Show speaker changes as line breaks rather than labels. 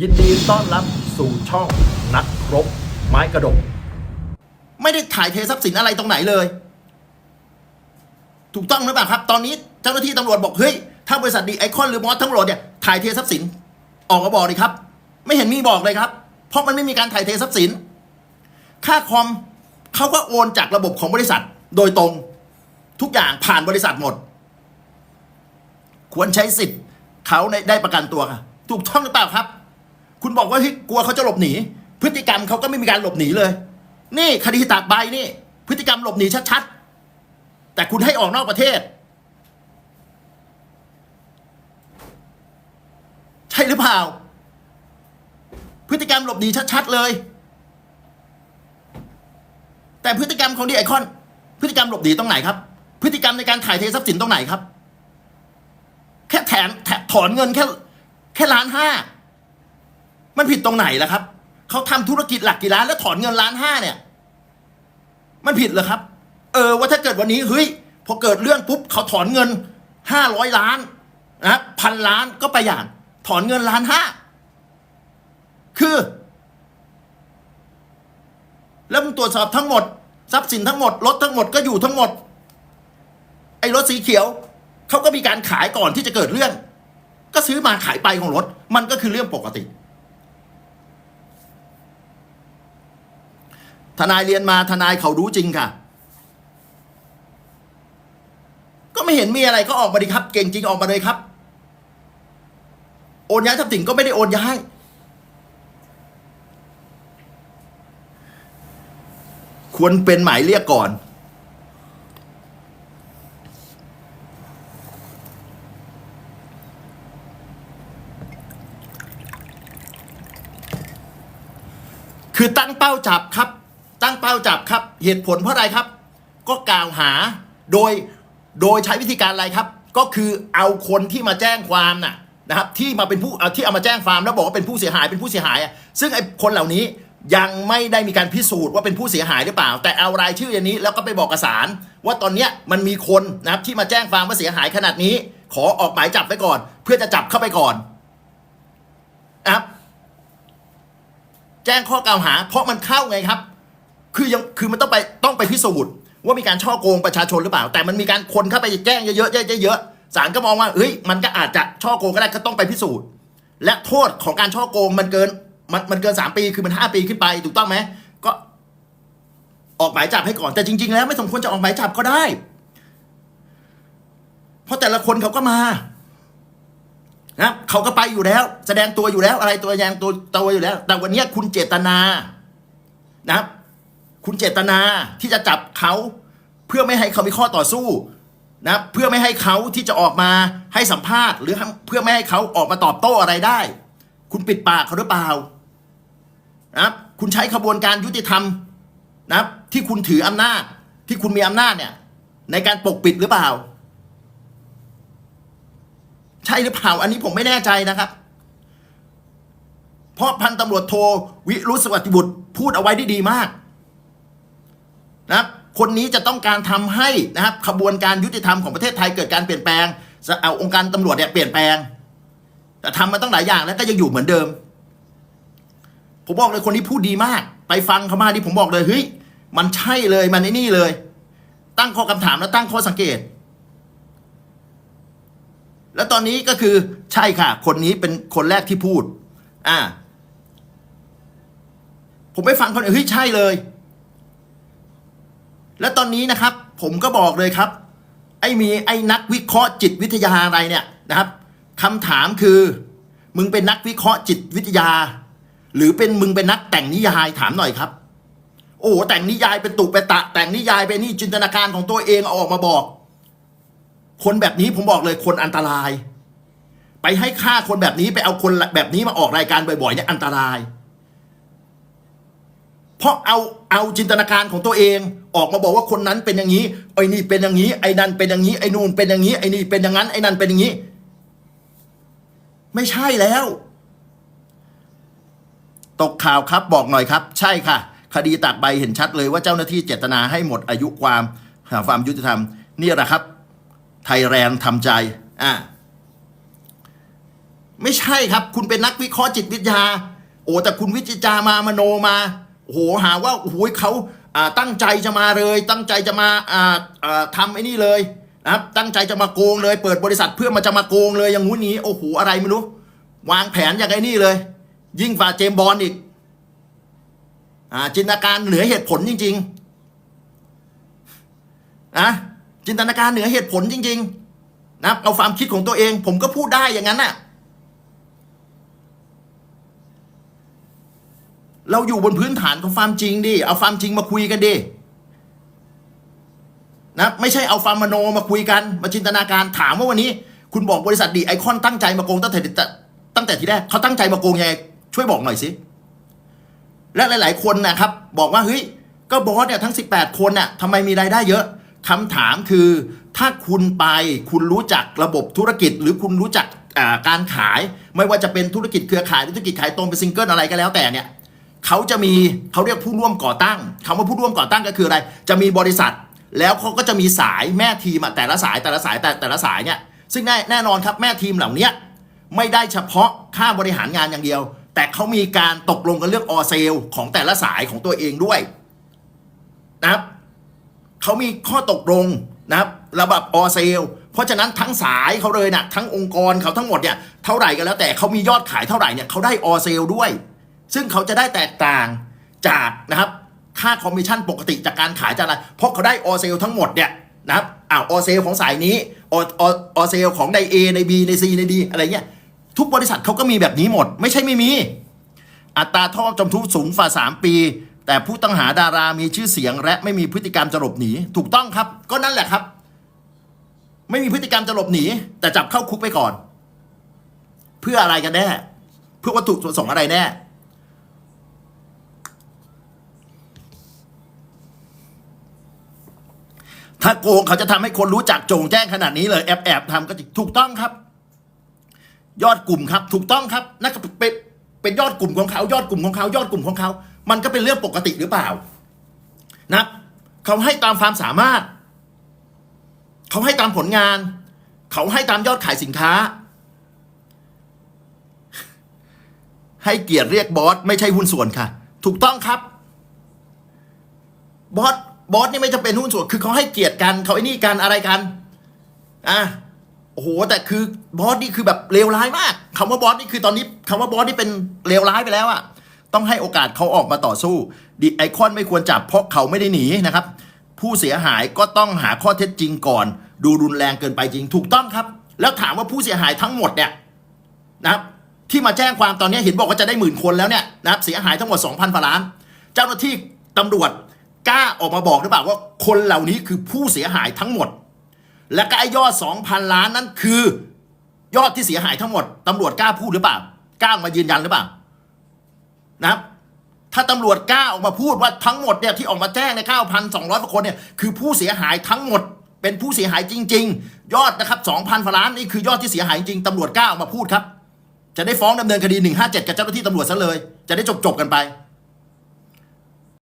ยินดีต้อนรับสู่ช่องนักรบ ไม้กระดก
ไม่ได้ถ่ายเททรัพย์สินอะไรตรงไหนเลย ถูกต้องหรือเปล่าครับ ตอนนี้เจ้าหน้าที่ตำรวจบอกเฮ้ยถ้าบริษัทดีไอคอนหรือมอสทั้งหมดเนี่ยถ่ายเททรัพย์สินออกมาบอกเลยครับ ไม่เห็นมีบอกเลยครับ เพราะมันไม่มีการถ่ายเททรัพย์สิน ค่าคอมเขาก็โอนจากระบบของบริษัทโดยตรงทุกอย่างผ่านบริษัทหมด ควรใช้สิทธิ์เขาในได้ประกันตัวค่ะ ถูกต้องหรือเปล่าครับ คุณบอกว่าเฮ้ยกลัวเขาจะหลบหนี พฤติกรรมเขาก็ไม่มีการหลบหนีเลย นี่คดีตากใบนี่ พฤติกรรมหลบหนีชัดๆ แต่คุณให้ออกนอกประเทศ ใช่หรือเปล่า พฤติกรรมหลบหนีชัดๆเลย แต่พฤติกรรมของดีไอคอน พฤติกรรมหลบหนีตรงไหนครับ พฤติกรรมในการถ่ายเททรัพย์สินตรงไหนครับ แค่แถมแถมถอนเงินแค่แค่ล้านห้า มันผิดตรงไหนล่ะครับ เขาทำธุรกิจหลักกี่ล้านแล้วถอนเงินล้านห้าเนี่ย มันผิดเหรอครับ เออว่าถ้าเกิดวันนี้เฮ้ยพอเกิดเรื่องปุ๊บเขาถอนเงินห้าร้อยล้านนะพันล้านก็ไปอย่างถอนเงินล้านห้าคือ แล้วมึงตรวจสอบทั้งหมด ทรัพย์สินทั้งหมดรถทั้งหมดก็อยู่ทั้งหมด ไอ้รถสีเขียวเขาก็มีการขายก่อนที่จะเกิดเรื่อง ก็ซื้อมาขายไปของรถ มันก็คือเรื่องปกติ ทนายเรียนมาทนายเขารู้จริงค่ะ ก็ไม่เห็นมีอะไรก็ออกมาดิครับ เก่งจริงออกมาเลยครับ โอนย้ายทรัพย์สินก็ไม่ได้โอนย้ายควรเป็นหมายเรียกก่อน คือตั้งเป้าจับครับ เป้าจับครับ เหตุผลเพราะอะไรครับ ก็กล่าวหาโดยโดยใช้วิธีการอะไรครับ ก็คือเอาคนที่มาแจ้งความน่ะนะครับที่มาเป็นผู้เอาที่เอามาแจ้งความแล้วบอกว่าเป็นผู้เสียหายเป็นผู้เสียหาย ซึ่งไอ้คนเหล่านี้ยังไม่ได้มีการพิสูจน์ว่าเป็นผู้เสียหายหรือเปล่า แต่เอารายชื่ออย่างนี้แล้วก็ไปบอกกับศาลว่าตอนเนี้ยมันมีคนนะครับที่มาแจ้งความว่าเสียหายขนาดนี้ ขอออกหมายจับไว้ก่อน เพื่อจะจับเข้าไปก่อนนะครับแจ้งข้อกล่าวหา เพราะมันเข้าไงครับ คือยังคือมันต้องไปต้องไปพิสูจน์ว่ามีการช่อโกงประชาชนหรือเปล่า แต่มันมีการคนเข้าไปแจ้งเยอะๆเยอะๆศาลก็มองว่าเฮ้ยมันก็อาจจะช่อโกงก็ได้ก็ต้องไปพิสูจน์ และโทษของการช่อโกงมันเกินมันมันเกินสามปีคือมันห้าปีขึ้นไปถูกต้องไหมก็ออกหมายจับให้ก่อนแต่จริง ๆ แล้วไม่สมควรจะออกหมายจับก็ได้ เพราะแต่ละคนเขาก็มานะเขาก็ไปอยู่แล้ว แสดงตัวอยู่แล้วอะไรตัวแสดงตัวตัวอยู่แล้ว แต่วันนี้คุณเจตนานะครับ คุณเจตนาที่จะจับเขาเพื่อไม่ให้เขามีข้อต่อสู้นะเพื่อไม่ให้เขาที่จะออกมาให้สัมภาษณ์ หรือเพื่อไม่ให้เขาออกมาตอบโต้อะไรได้ คุณปิดปากเขาหรือเปล่านะคุณใช้ขบวนการยุติธรรมนะที่คุณถืออำนาจที่คุณมีอำนาจเนี่ยในการปกปิดหรือเปล่า ใช่หรือเปล่าอันนี้ผมไม่แน่ใจนะครับ เพราะพันตำรวจโทวิรุษสวัสดิบุตรพูดเอาไว้ได้ดีมาก นะครับคนนี้จะต้องการทำให้นะครับขบวนการยุติธรรมของประเทศไทยเกิดการเปลี่ยนแปลงจะเอาองค์การตำรวจเนี่ยเปลี่ยนแปลง แต่ทำมาตั้งหลายอย่างแล้วก็ยังอยู่เหมือนเดิม ผมบอกเลยคนนี้พูดดีมาก ไปฟังเขามาดิผมบอกเลยเฮ้ยมันใช่เลยมันไอ้นี่เลย ตั้งข้อคำถามและตั้งข้อสังเกต แล้วตอนนี้ก็คือใช่ค่ะ คนนี้เป็นคนแรกที่พูด อ่า ผมไปฟังคนอื่นเฮ้ยใช่เลย แล้วตอนนี้นะครับผมก็บอกเลยครับ ไอ้มีไอ้นักวิเคราะห์จิตวิทยาอะไรเนี่ยนะครับคำถามคือ มึงเป็นนักวิเคราะห์จิตวิทยา หรือเป็นมึงเป็นนักแต่งนิยายถามหน่อยครับ โอ้แต่งนิยายเป็นตุเป็นตะ แต่งนิยายเป็นนี่จินตนาการของตัวเองเอาออกมาบอก คนแบบนี้ผมบอกเลยคนอันตราย ไปให้ค่าคนแบบนี้ไปเอาคนแบบนี้มาออกรายการบ่อยๆเนี่ยอันตราย เพราะเอาเอาจินตนาการของตัวเอง ออกมาบอกว่าคนนั้นเป็นอย่างนี้ไอ้นี่เป็นอย่างนี้ไอ้นั่นเป็นอย่างนี้ไอ้นู่นเป็นอย่างนี้ไอ้นี่เป็นอย่างนั้นไอ้นั่นเป็นอย่างนี้ ไม่ใช่แล้ว ตกข่าวครับบอกหน่อยครับ ใช่ค่ะ คดีตากใบเห็นชัดเลยว่าเจ้าหน้าที่เจตนาให้หมดอายุความหาความยุติธรรม นี่แหละครับ ไทยแลนด์ทำใจอ่าไม่ใช่ครับ คุณเป็นนักวิเคราะห์จิตวิทยา โอ้แต่คุณวิจิตรามา มโนมาโอ้โหหาว่าโอ้โหเขา ตั้งใจจะมาเลย ตั้งใจจะมาอ่าอ่าทำไอ้นี่เลยนะครับตั้งใจจะมาโกงเลย เปิดบริษัทเพื่อมาจะมาโกงเลยอย่างงู้นนี้โอ้โหอะไรไม่รู้ วางแผนอย่างไอ้นี่เลย ยิ่งฝ่าเจมบอลอีกอ่าจินตนาการเหนือเหตุผลจริงๆนะจินตนาการเหนือเหตุผลจริง ๆ นะครับเอาความคิดของตัวเอง ผมก็พูดได้อย่างนั้นน่ะ เราอยู่บนพื้นฐานของความจริงดิ เอาความจริงมาคุยกันดิ นะ ไม่ใช่เอาความมโนมาคุยกัน มาจินตนาการ ถามว่าวันนี้ คุณบอกบริษัทดีไอคอนตั้งใจมาโกงตั้งแต่ตั้งแต่ทีแรกเขาตั้งใจมาโกงยังไง ช่วยบอกหน่อยสิ และหลาย ๆ คนนะครับ บอกว่าเฮ้ย ก็บอสเนี่ยทั้ง 18 คนน่ะทำไมมีรายได้เยอะคำถามคือ ถ้าคุณไปคุณรู้จักระบบธุรกิจ หรือคุณรู้จักการขาย ไม่ว่าจะเป็นธุรกิจเครือข่ายหรือธุรกิจขายตรงเป็นซิงเกิลอะไรก็แล้วแต่เนี่ย เขาจะมีเขาเรียกผู้ร่วมก่อตั้งคำว่าผู้ร่วมก่อตั้งก็คืออะไร จะมีบริษัท แล้วเขาก็จะมีสายแม่ทีมอะแต่ละสายแต่ละสายแต่แต่ละสายเนี่ยซึ่งแน่แน่นอนครับแม่ทีมเหล่านี้ไม่ได้เฉพาะค่าบริหารงานอย่างเดียว แต่เขามีการตกลงกันเรื่องออเซลของแต่ละสายของตัวเองด้วยนะครับเขามีข้อตกลงนะครับระบบออเซลเพราะฉะนั้นทั้งสายเขาเลยนะทั้งองค์กรเขาทั้งหมดเนี่ยเท่าไหร่กันแล้วแต่เขามียอดขายเท่าไหร่เนี่ยเขาได้ออเซลด้วย ซึ่งเขาจะได้แตกต่างจากนะครับค่าคอมมิชชั่นปกติจากการขายจากอะไรเพราะเขาได้ออเซลทั้งหมดเนี่ยนะครับอ้าวออเซลของสายนี้ออออเซลของใน A ใน B ใน C ใน D อะไรเงี้ยทุกบริษัทเขาก็มีแบบนี้หมด ไม่ใช่ไม่มี อัตราโทษจำคุกสูงฝ่าสามปี แต่ผู้ต้องหาดารามีชื่อเสียง และไม่มีพฤติกรรมจะหลบหนี ถูกต้องครับ ก็นั่นแหละครับ ไม่มีพฤติกรรมจะหลบหนี แต่จับเข้าคุกไปก่อน เพื่ออะไรกันแน่ เพื่อวัตถุประสงค์อะไรแน่ ถ้าโกงเขาจะทำให้คนรู้จักโจงแจ้งขนาดนี้เลยแอบแอบทำก็ถูกต้องครับ ยอดกลุ่มครับ ถูกต้องครับนั่นก็เป็นเป็นยอดกลุ่มของเขายอดกลุ่มของเขายอดกลุ่มของเขา มันก็เป็นเรื่องปกติหรือเปล่านะเขาให้ตามความสามารถ เขาให้ตามผลงาน เขาให้ตามยอดขายสินค้า ให้เกียรติเรียกบอสไม่ใช่หุ้นส่วนค่ะ ถูกต้องครับ บอส บอสนี่ไม่จะเป็นหุ้นส่วนคือเขาให้เกียรติกันเขาไอ้นี่กันอะไรกันอะโอ้โหแต่คือบอสนี่คือแบบเลวร้ายมากคำว่าบอสนี่คือตอนนี้คำว่าบอสนี่เป็นเลวร้ายไปแล้วอะต้องให้โอกาสเขาออกมาต่อสู้ดิไอคอนไม่ควรจับเพราะเขาไม่ได้หนีนะครับ ผู้เสียหายก็ต้องหาข้อเท็จจริงก่อน ดูรุนแรงเกินไปจริงถูกต้องครับ แล้วถามว่าผู้เสียหายทั้งหมดเนี่ยนะครับที่มาแจ้งความตอนนี้เห็นบอกว่าจะได้หมื่นคนแล้วเนี่ยนะครับเสียหายทั้งหมด2,000กว่าล้าน เจ้าหน้าที่ตำรวจ กล้าออกมาบอกหรือเปล่าว่าคนเหล่านี้คือผู้เสียหายทั้งหมด และก็ไอ้ยอด 2,000 ล้านนั้นคือ ยอดที่เสียหายทั้งหมดตำรวจกล้าพูดหรือเปล่ากล้ามายืนยันหรือเปล่านะครับ ถ้าตำรวจกล้าออกมาพูดว่าทั้งหมดเนี่ยที่ออกมาแจ้งใน 9,200คนเนี่ยคือผู้เสียหายทั้งหมด เป็นผู้เสียหายจริง ๆ ยอดนะครับ2,000กว่าล้านนี่คือยอดที่เสียหายจริงตำรวจกล้าออกมาพูดครับ จะได้ฟ้องดำเนินคดี 157 กับเจ้าหน้าที่ตำรวจซะเลย จะได้จบๆกันไป